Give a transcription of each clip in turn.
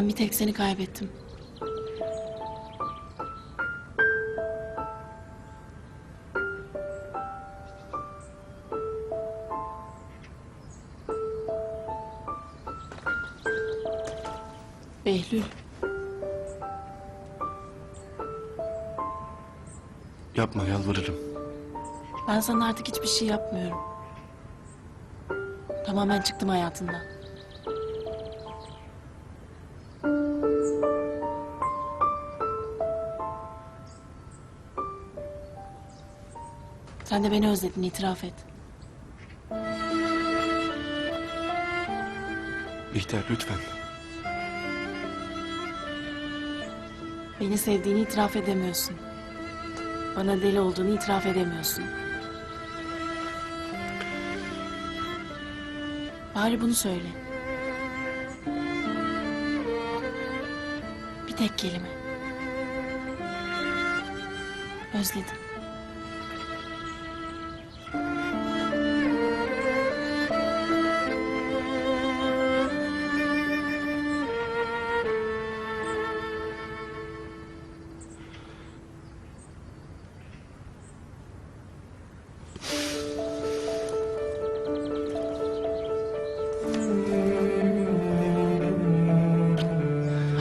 Ben bir tek seni kaybettim. Behlül, Yapma yalvarırım. ben sana artık hiçbir şey yapmıyorum. Tamamen çıktım hayatından. Sen de beni özledin, itiraf et. Bihter lütfen. Beni sevdiğini itiraf edemiyorsun. Bana deli olduğunu itiraf edemiyorsun. Bari bunu söyle. Bir tek kelime. Özledim.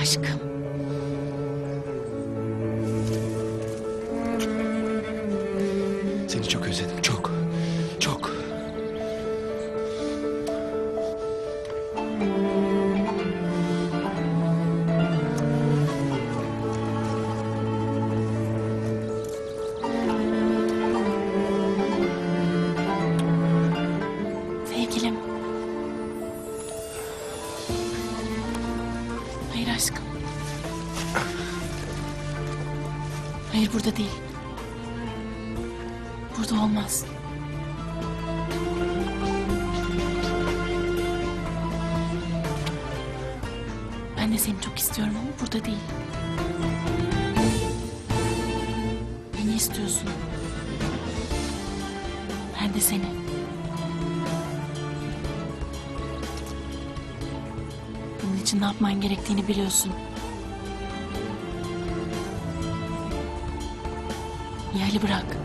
Aşkım. Hayır aşkım. Hayır burada değil. Burada olmaz. Ben de seni çok istiyorum ama burada değil. Beni istiyorsun. Ben de seni. İçin ne yapman gerektiğini biliyorsun. Nihal'i bırak.